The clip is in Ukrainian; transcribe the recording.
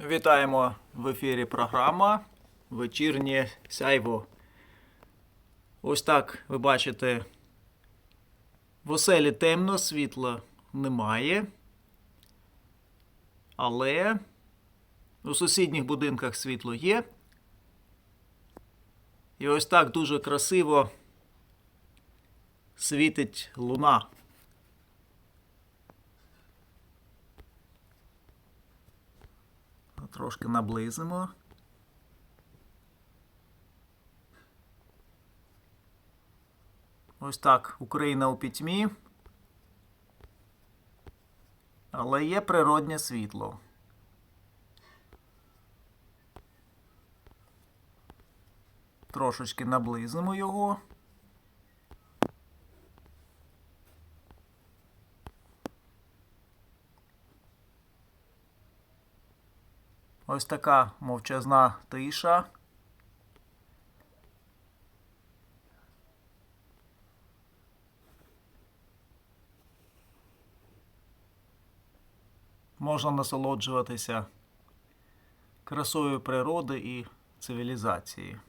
Вітаємо в ефірі програма Вечірнє сяйво. Ось так ви бачите, в оселі темно, світла немає. Але у сусідніх будинках світло є. І ось так дуже красиво світить луна. Трошки наблизимо. Ось так Україна у пітьмі. Але є природнє світло. Трошечки наблизимо його. Ось така мовчазна тиша. Можна насолоджуватися красою природи і цивілізації.